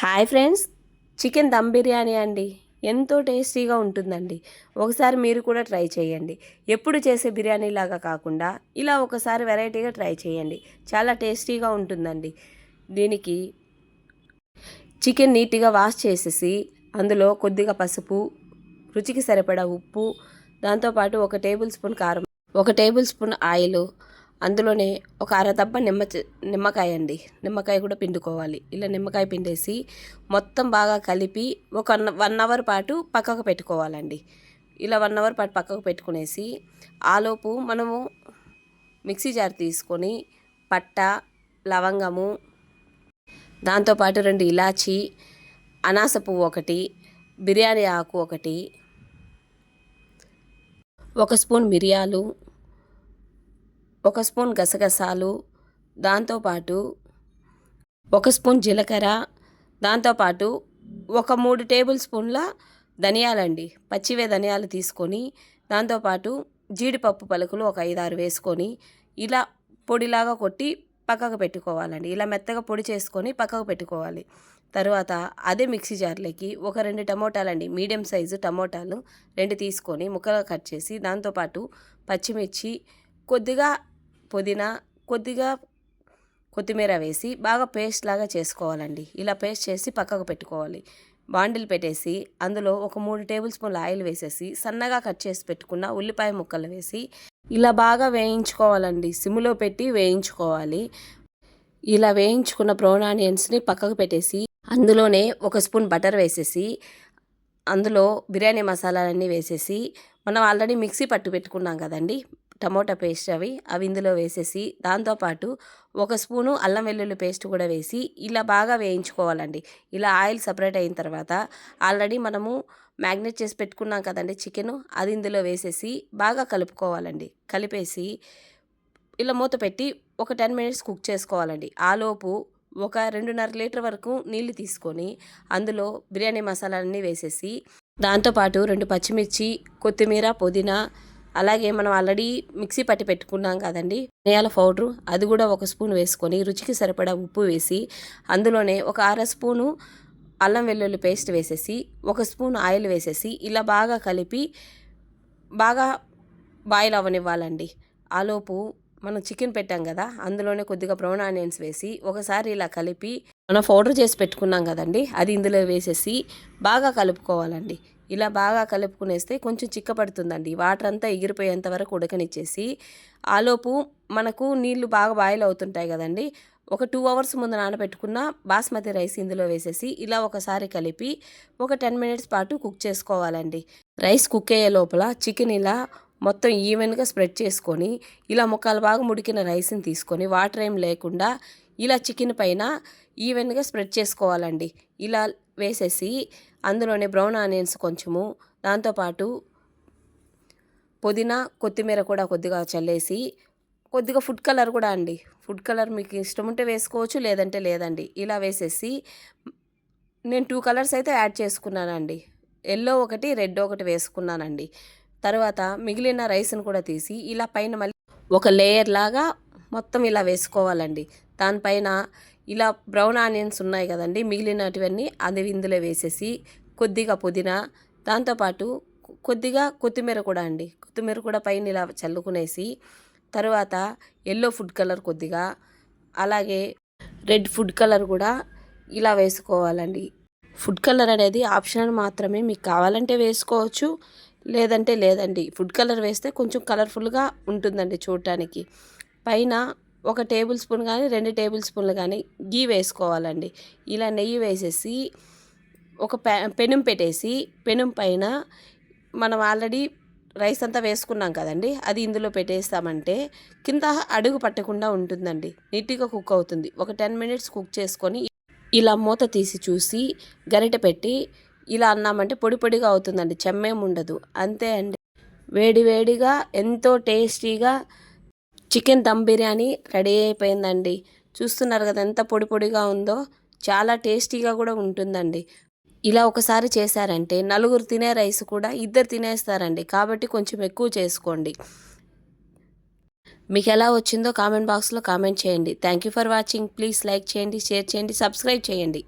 Hi friends. Chicken dum biryani అండి. ఎంతో టేస్టీగా ఉంటుందండి. ఒకసారి మీరు కూడా ట్రై చేయండి. ఎప్పుడు చేసే బిర్యానీ లాగా కాకుండా ఇలా ఒకసారి వెరైటీగా ట్రై చేయండి. చాలా టేస్టీగా ఉంటుందండి. దీనికి చికెన్ నీట్గా వాష్ చేసేసి అందులో కొద్దిగా పసుపు రుచికి సరిపడా ఉప్పు దాంతోపాటు ఒక టేబుల్ స్పూన్ కారం ఒక టేబుల్ స్పూన్ ఆయిల్ అందులోనే ఒక అరదబ్బ నిమ్మ నిమ్మకాయ అండి. నిమ్మకాయ కూడా పిండుకోవాలి. ఇలా నిమ్మకాయ పిండేసి మొత్తం బాగా కలిపి ఒక వన్ అవర్ పాటు పక్కకు పెట్టుకోవాలండి. ఇలా వన్ అవర్ పాటు పక్కకు పెట్టుకునేసి ఆలోపు మనము మిక్సీ జార్ తీసుకొని పట్ట లవంగము దాంతోపాటు రెండు ఇలాచి అనాస పువ్వు ఒకటి బిర్యానీ ఆకు ఒకటి ఒక స్పూన్ మిరియాలు ఒక స్పూన్ గసగసాలు దాంతోపాటు ఒక స్పూన్ జీలకర్ర దాంతోపాటు ఒక మూడు టేబుల్ స్పూన్ల ధనియాలండి. పచ్చివే ధనియాలు తీసుకొని దాంతోపాటు జీడిపప్పు పలుకులు ఒక ఐదారు వేసుకొని ఇలా పొడిలాగా కొట్టి పక్కకు పెట్టుకోవాలండి. ఇలా మెత్తగా పొడి చేసుకొని పక్కకు పెట్టుకోవాలి. తర్వాత అదే మిక్సీ జార్లోకి ఒక రెండు టమోటాలండి మీడియం సైజు టమోటాలు రెండు తీసుకొని ముక్కలు కట్ చేసి దాంతోపాటు పచ్చిమిర్చి కొద్దిగా పుదీనా కొద్దిగా కొత్తిమీర వేసి బాగా పేస్ట్ లాగా చేసుకోవాలండి. ఇలా పేస్ట్ చేసి పక్కకు పెట్టుకోవాలి. బాండిల్ పెట్టేసి అందులో ఒక మూడు టేబుల్ స్పూన్ల ఆయిల్ వేసేసి సన్నగా కట్ చేసి పెట్టుకున్న ఉల్లిపాయ ముక్కలు వేసి ఇలా బాగా వేయించుకోవాలండి. సిమ్లో పెట్టి వేయించుకోవాలి. ఇలా వేయించుకున్న బ్రౌన్ ఆనియన్స్ని పక్కకు పెట్టేసి అందులోనే ఒక స్పూన్ బటర్ వేసేసి అందులో బిర్యానీ మసాలాలన్నీ వేసేసి మనం ఆల్రెడీ మిక్సీ పట్టు పెట్టుకున్నాం కదండి. టమోటా పేస్ట్ అవి అవి ఇందులో వేసేసి దాంతోపాటు ఒక స్పూను అల్లం వెల్లుల్లి పేస్ట్ కూడా వేసి ఇలా బాగా వేయించుకోవాలండి. ఇలా ఆయిల్ సపరేట్ అయిన తర్వాత ఆల్రెడీ మనము మ్యాగ్నేట్ చేసి పెట్టుకున్నాం కదండి చికెను అది ఇందులో వేసేసి బాగా కలుపుకోవాలండి. కలిపేసి ఇలా మూత పెట్టి ఒక టెన్ మినిట్స్ కుక్ చేసుకోవాలండి. ఆలోపు ఒక రెండున్నర లీటర్ వరకు నీళ్ళు తీసుకొని అందులో బిర్యానీ మసాలాలన్నీ వేసేసి దాంతోపాటు రెండు పచ్చిమిర్చి కొత్తిమీర పుదీనా అలాగే మనం ఆల్రెడీ మిక్సీ పట్టి పెట్టుకున్నాం కదండి. ధనియాల పౌడరు అది కూడా ఒక స్పూన్ వేసుకొని రుచికి సరిపడా ఉప్పు వేసి అందులోనే ఒక అర స్పూను అల్లం వెల్లుల్లి పేస్ట్ వేసేసి ఒక స్పూన్ ఆయిల్ వేసేసి ఇలా బాగా కలిపి బాగా బాయిల్ అవ్వనివ్వాలండి ఆలోపు మనం చికెన్ పెట్టాం కదా అందులోనే కొద్దిగా బ్రౌన్ ఆనియన్స్ వేసి ఒకసారి ఇలా కలిపి మనం పౌడర్ చేసి పెట్టుకున్నాం కదండి అది ఇందులో వేసేసి బాగా కలుపుకోవాలండి. ఇలా బాగా కలుపుకునేస్తే కొంచెం చిక్కపడుతుందండి. వాటర్ అంతా ఎగిరిపోయేంత వరకు ఉడకనిచ్చేసి ఆలోపు మనకు నీళ్ళు బాగా బాయిల్ అవుతుంటాయి కదండి. ఒక టూ అవర్స్ ముందు నానబెట్టుకున్న బాస్మతి రైస్ ఇందులో వేసేసి ఇలా ఒకసారి కలిపి ఒక టెన్ మినిట్స్ పాటు కుక్ చేసుకోవాలండి. రైస్ కుక్ అయ్యే లోపల చికెన్ ఇలా మొత్తం ఈవెన్గా స్ప్రెడ్ చేసుకొని ఇలా ముక్కలు బాగా ముడికిన రైస్ని తీసుకొని వాటర్ ఏం లేకుండా ఇలా చికెన్ పైన ఈవెన్గా స్ప్రెడ్ చేసుకోవాలండి. ఇలా వేసేసి అందులోనే బ్రౌన్ ఆనియన్స్ కొంచెము దాంతోపాటు పుదీనా కొత్తిమీర కూడా కొద్దిగా చల్లేసి కొద్దిగా ఫుడ్ కలర్ కూడా అండి. ఫుడ్ కలర్ మీకు ఇష్టం ఉంటే వేసుకోవచ్చు లేదంటే లేదండి. ఇలా వేసేసి నేను టూ కలర్స్ అయితే యాడ్ చేసుకున్నానండి. ఎల్లో ఒకటి రెడ్ ఒకటి వేసుకున్నానండి. తర్వాత మిగిలిన రైస్ను కూడా తీసి ఇలా పైన మళ్ళీ ఒక లేయర్ లాగా మొత్తం ఇలా వేసుకోవాలండి. దానిపైన ఇలా బ్రౌన్ ఆనియన్స్ ఉన్నాయి కదండి మిగిలినటువన్నీ అది ఇందులో వేసేసి కొద్దిగా పుదీనా దాంతోపాటు కొద్దిగా కొత్తిమీర కూడా అండి. కొత్తిమీర కూడా పైన ఇలా చల్లుకునేసి తర్వాత ఎల్లో ఫుడ్ కలర్ కొద్దిగా అలాగే రెడ్ ఫుడ్ కలర్ కూడా ఇలా వేసుకోవాలండి. ఫుడ్ కలర్ అనేది ఆప్షనల్ మాత్రమే మీకు కావాలంటే వేసుకోవచ్చు లేదంటే లేదండి. ఫుడ్ కలర్ వేస్తే కొంచెం కలర్ఫుల్గా ఉంటుందండి చూడటానికి. పైన ఒక టేబుల్ స్పూన్ కానీ రెండు టేబుల్ స్పూన్లు కానీ గీ వేసుకోవాలండి. ఇలా నెయ్యి వేసేసి ఒక పె పెనం పెట్టేసి పెనం పైన మనం ఆల్రెడీ రైస్ అంతా వేసుకున్నాం కదండి అది ఇందులో పెట్టేస్తామంటే కింద అడుగు పట్టకుండా ఉంటుందండి. నీట్గా కుక్ అవుతుంది. ఒక టెన్ మినిట్స్ కుక్ చేసుకొని ఇలా మూత తీసి చూసి గరిటె పెట్టి ఇలా అన్నామంటే పొడి పొడిగా అవుతుందండి. చెమ్మేం ఉండదు. అంతే అండి. వేడి వేడిగా ఎంతో టేస్టీగా చికెన్ దమ్ బిర్యానీ రెడీ అయిపోయిందండి. చూస్తున్నారు కదా ఎంత పొడి పొడిగా ఉందో చాలా టేస్టీగా కూడా ఉంటుందండి. ఇలా ఒకసారి చేశారంటే నలుగురు తినే రైస్ కూడా ఇద్దరు తినేస్తారండి. కాబట్టి కొంచెం ఎక్కువ చేసుకోండి. మీకు ఎలా వచ్చిందో కామెంట్ బాక్స్లో కామెంట్ చేయండి. Thank you for watching. Please like చేయండి షేర్ చేయండి సబ్స్క్రైబ్ చేయండి.